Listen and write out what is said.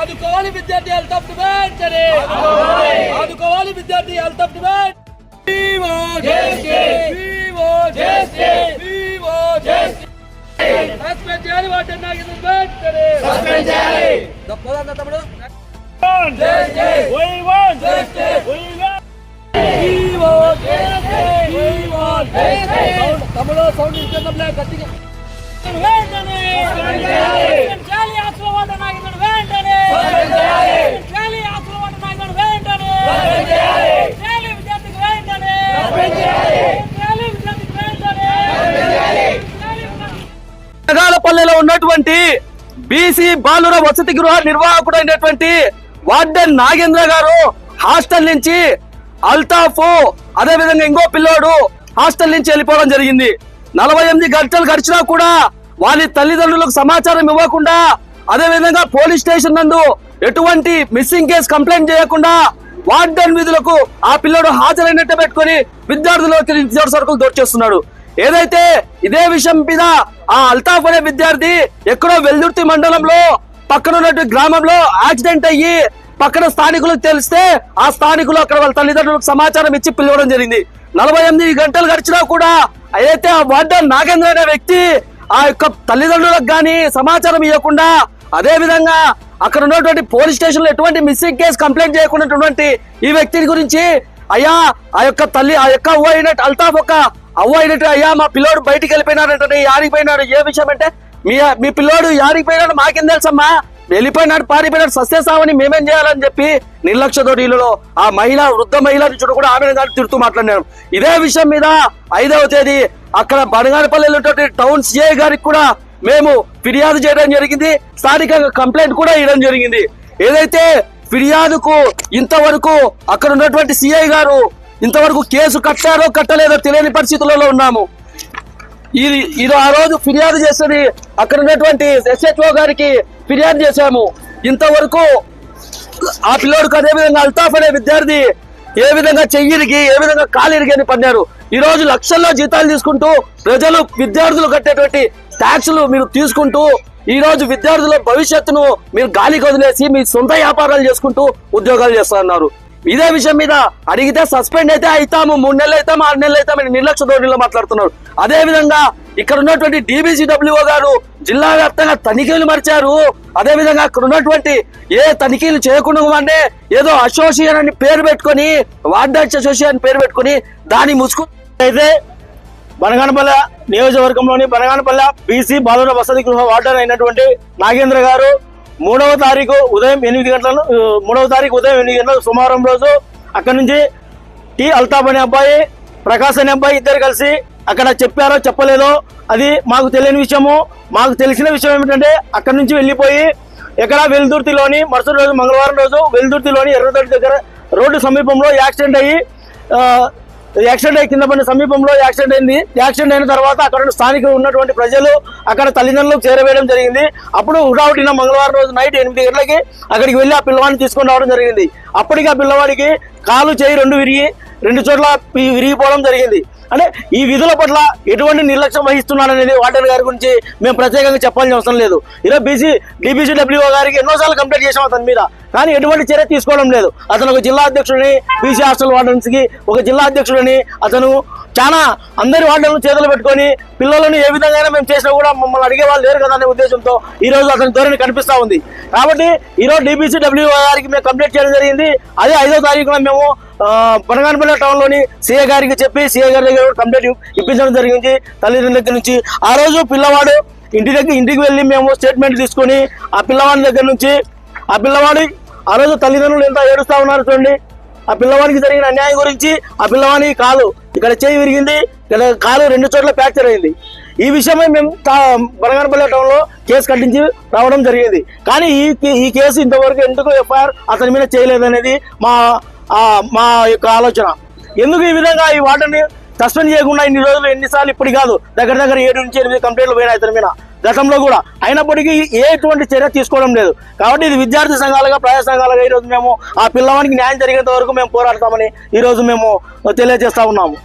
ఆదుకోవాలి విద్యార్థి health of demand అని ఆదుకోవాలి విద్యార్థి health of demand Vivo JC Vivo JC Vivo JC suspend చేయాలి వాటి నాగేంద్ర వెంటనే సస్పెండ్ చేయాలి పోదా తమ్ముడు We want JC We want Vivo JC Vivo జేసీ తమ్ముడు సౌండ్ ఇచ్చేద్దాంలే గట్టిగా నగాలపల్లెలో ఉన్నటువంటి బీసీ బాలుర వసతి గృహ నిర్వాహకుడు అయినటువంటి వార్డెన్ నాగేంద్ర గారు హాస్టల్ నుంచి అల్తాఫ్ అదే విధంగా ఇంకో పిల్లోడు హాస్టల్ నుంచి వెళ్ళిపోవడం జరిగింది. నలభై ఎనిమిది గంటలు గడిచినా కూడా వారి తల్లిదండ్రులకు సమాచారం ఇవ్వకుండా అదే విధంగా పోలీస్ స్టేషన్ నందు ఎటువంటి మిస్సింగ్ కేసు కంప్లైంట్ చేయకుండా వార్డెన్ విధులకు ఆ పిల్లోడు హాజరైనట్టు పెట్టుకొని విద్యార్థులకు నిత్యావసర సరుకులు దోచేస్తున్నాడు. ఏదైతే ఇదే విషయం మీద ఆ అల్తాఫ్ అనే విద్యార్థి ఎక్కడో వెల్దుర్తి మండలంలో పక్కన ఉన్నటువంటి గ్రామంలో యాక్సిడెంట్ అయ్యి పక్కన స్థానికులకు తెలిస్తే ఆ స్థానికులు అక్కడ వాళ్ళ తల్లిదండ్రులకు సమాచారం ఇచ్చి పిలవడం జరిగింది. నలభై ఎనిమిది గంటలు గడిచినా కూడా అయితే ఆ వార్డన్ నాగేంద్ర అనే వ్యక్తి ఆ యొక్క తల్లిదండ్రులకు గాని సమాచారం ఇవ్వకుండా అదే విధంగా అక్కడ ఉన్నటువంటి పోలీస్ స్టేషన్లో ఎటువంటి మిస్సింగ్ కేసు కంప్లైంట్ చేయకున్నటువంటి ఈ వ్యక్తిని గురించి అయ్యా ఆ యొక్క తల్లి ఆ యొక్క అవ్వ అయినట్టు అల్తాఫ్ ఒక అవ్వ అయినట్టు అయ్యా మా పిల్లోడు బయటికి వెళ్ళిపోయినాడంటే యాడికి పోయినాడు. ఏ విషయం అంటే మీ మీ పిల్లోడు యాడికి పోయినాడు మాకేం తెలుసమ్మా? వెళ్ళిపోయినాడు పారిపోయినాడు సస్యసావని మేమేం చేయాలని చెప్పి నిర్లక్ష్య తోటిలో ఆ మహిళ వృద్ధ మహిళ చూడ కూడా ఆమె గారు తిడుతూ మాట్లాడినారు. ఇదే విషయం మీద ఐదవ తేదీ అక్కడ బనగానపల్లి టౌన్ సిఐ గారికి కూడా మేము ఫిర్యాదు చేయడం జరిగింది. స్థానికంగా కంప్లైంట్ కూడా ఇవ్వడం జరిగింది. ఏదైతే ఫిర్యాదుకు ఇంతవరకు అక్కడ ఉన్నటువంటి సిఐ గారు ఇంతవరకు కేసు కట్టారో కట్టలేదో తెలియని పరిస్థితులలో ఉన్నాము. ఇది ఇది ఆ రోజు ఫిర్యాదు చేసేది అక్కడ ఉన్నటువంటి ఎస్హెచ్ఓ గారికి ఫిర్యాదు చేశాము. ఇంతవరకు ఆ పిల్లోడికి అదే విధంగా అల్తాఫ్ అనే విద్యార్థి ఏ విధంగా చెయ్యిరిగి ఏ విధంగా కాలిరిగి అని పన్నారు ఈ రోజు లక్షల్లో జీతాలు తీసుకుంటూ ప్రజలు విద్యార్థులు కట్టేటువంటి ట్యాక్సులు మీరు తీసుకుంటూ ఈ రోజు విద్యార్థుల భవిష్యత్తును మీరు గాలికి వదిలేసి మీ సొంత వ్యాపారాలు చేసుకుంటూ ఉద్యోగాలు చేస్తున్నారు ఇదే విషయం మీద అడిగితే సస్పెండ్ అయితే అవుతాము మూడు నెలలు అవుతాము ఆరు నెలలు అయితే నిర్లక్ష్య ధోరణిలో మాట్లాడుతున్నారు. అదే విధంగా ఇక్కడ ఉన్నటువంటి డీబీసీడబ్ల్యూఓ గారు జిల్లా వ్యాప్తంగా తనిఖీలు మరిచారు. అదే విధంగా అక్కడ ఉన్నటువంటి ఏ తనిఖీలు చేయకుండా అంటే ఏదో అసోసియేషన్ అని పేరు పెట్టుకొని వార్డర్స్ అసోసియేషన్ పేరు పెట్టుకొని దాని ముసుగు అయితే బనగానపల్లె నియోజకవర్గంలోని బనగానపల్లె బీసీ బాలుర వసతి గృహ వార్డర్ అయినటువంటి నాగేంద్ర గారు మూడవ తారీఖు ఉదయం ఎనిమిది గంటలను మూడవ తారీఖు ఉదయం ఎనిమిది గంటల సోమవారం రోజు అక్కడి నుంచి టీ. అల్తాబ్ అనే అబ్బాయి ప్రకాశ్ అనే అబ్బాయి ఇద్దరు కలిసి అక్కడ చెప్పారో చెప్పలేదో అది మాకు తెలియని విషయము. మాకు తెలిసిన విషయం ఏమిటంటే అక్కడి నుంచి వెళ్ళిపోయి ఎక్కడ వెల్దుర్తిలోని మరుసటి రోజు మంగళవారం రోజు వెల్దుర్తిలోని ఎర్రదొడ్డి దగ్గర రోడ్డు సమీపంలో యాక్సిడెంట్ అయ్యి యాక్సిడెంట్ అయ్యి కింద పడిన సమీపంలో యాక్సిడెంట్ అయింది. యాక్సిడెంట్ అయిన తర్వాత అక్కడ ఉన్న స్థానికులు ఉన్నటువంటి ప్రజలు అక్కడ తల్లిదండ్రులకు చేరవేయడం జరిగింది. అప్పుడు హుటాహుటిన మంగళవారం రోజు నైట్ ఎనిమిది గంటలకి అక్కడికి వెళ్ళి ఆ పిల్లవాడిని తీసుకొని రావడం జరిగింది. అప్పటికి ఆ పిల్లవాడికి కాలు చేయి రెండు విరిగి రెండు చోట్ల విరిగిపోవడం జరిగింది. అంటే ఈ విధుల పట్ల ఎటువంటి నిర్లక్ష్యం వహిస్తున్నారనేది వాటర్ గారి గురించి మేము ప్రత్యేకంగా చెప్పాల్సిన అవసరం లేదు. ఈరోజు బీసీ డీబీసీడబ్ల్యూఓ గారికి ఎన్నోసార్లు కంప్లైంట్ చేసాం అతని మీద. కానీ ఎటువంటి చర్య తీసుకోవడం లేదు. అతను ఒక జిల్లా అధ్యక్షుడిని బీసీ హాస్టల్ వార్డెన్స్కి ఒక జిల్లా అధ్యక్షుడిని అతను చాలా అందరి వార్డులను చేతులు పెట్టుకొని పిల్లలను ఏ విధంగా మేము చేసినా కూడా మమ్మల్ని అడిగే వాళ్ళు లేరు కదా అనే ఉద్దేశంతో ఈ రోజు అతని ధోరణి కనిపిస్తూ ఉంది. కాబట్టి ఈరోజు రోజు డీబీసీ గారికి మేము కంప్లీట్ చేయడం జరిగింది. అదే ఐదో తారీఖున మేము ఆ, బనగానపల్లి సీఏ గారికి చెప్పి సీఏ గారి దగ్గర కంప్లీట్ ఇప్పించడం జరిగింది. తల్లిదండ్రుల దగ్గర నుంచి ఆ రోజు పిల్లవాడు ఇంటి దగ్గర ఇంటికి వెళ్ళి మేము స్టేట్మెంట్ తీసుకొని ఆ పిల్లవాడి దగ్గర నుంచి ఆ పిల్లవాడి ఆ రోజు తల్లిదండ్రులు ఎంత ఏడుస్తా ఉన్నారు చూడండి. ఆ పిల్లవానికి జరిగిన అన్యాయం గురించి ఆ పిల్లవానికి కాలు ఇక్కడ చేయి విరిగింది ఇక్కడ కాలు రెండు చోట్ల ఫ్రాక్చర్ అయింది. ఈ విషయమై మేము తా- బనగానపల్లి టౌన్లో కేసు కట్టించి రావడం జరిగింది. కానీ ఈ ఈ కేసు ఇంతవరకు ఎందుకు ఎఫ్ఐఆర్ అతని మీద చేయలేదనేది మా మా యొక్క ఆలోచన. ఎందుకు ఈ విధంగా ఈ వాటర్ని సస్పెండ్ చేయకుండా ఇన్ని రోజులు ఎన్నిసార్లు ఇప్పుడు కాదు దగ్గర దగ్గర ఏడు నుంచి ఎనిమిది కంప్లైంట్లు పోయినాయి అతని మీద. గతంలో కూడా అయినప్పటికీ ఏ ఎటువంటి చర్య తీసుకోవడం లేదు. కాబట్టి ఇది విద్యార్థి సంఘాలుగా ప్రజా సంఘాలుగా ఈ రోజు మేము ఆ పిల్లవానికి న్యాయం జరిగేంత వరకు మేము పోరాడతామని ఈరోజు మేము తెలియజేస్తా ఉన్నాము.